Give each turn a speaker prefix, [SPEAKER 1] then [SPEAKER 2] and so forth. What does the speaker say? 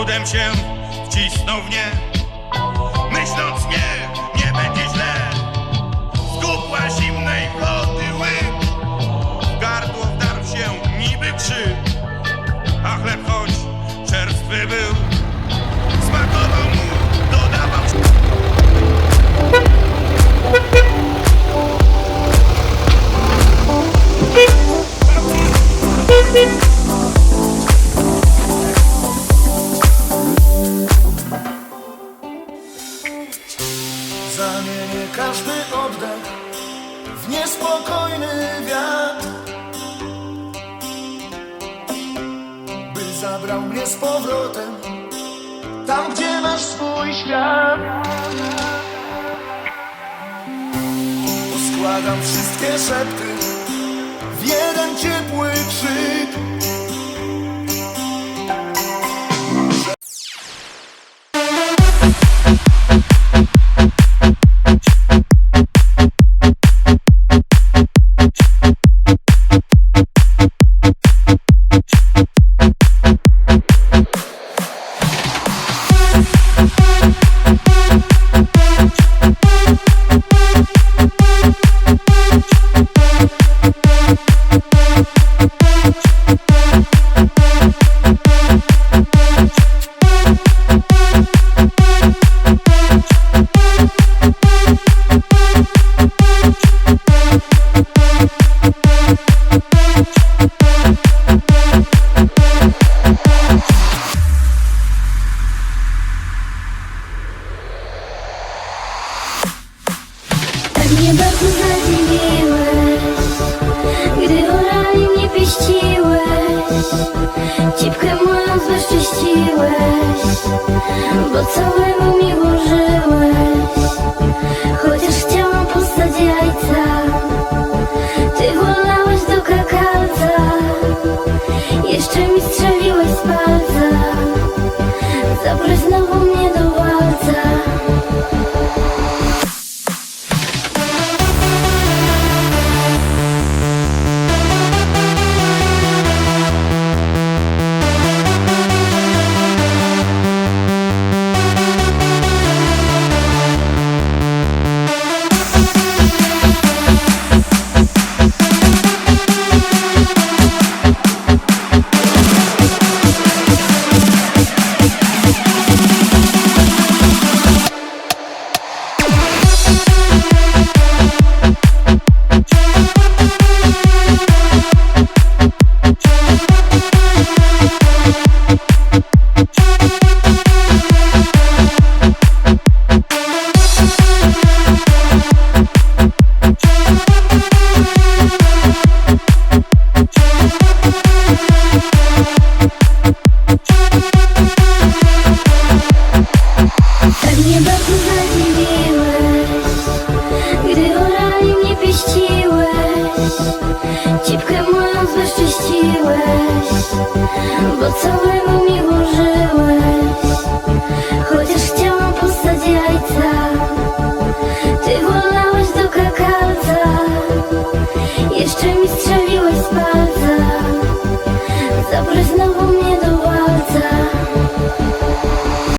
[SPEAKER 1] trudem się wcisnął w nie. Myśląc
[SPEAKER 2] Zamienię każdy oddech w niespokojny wiatr. By zabrał mnie z powrotem Tam, gdzie masz swój świat. Poskładam wszystkie szepty
[SPEAKER 3] Gdy orali mnie pieściłeś Cipkę moją zbezcześciłeś Bo całego rozczyściłeś, bo cały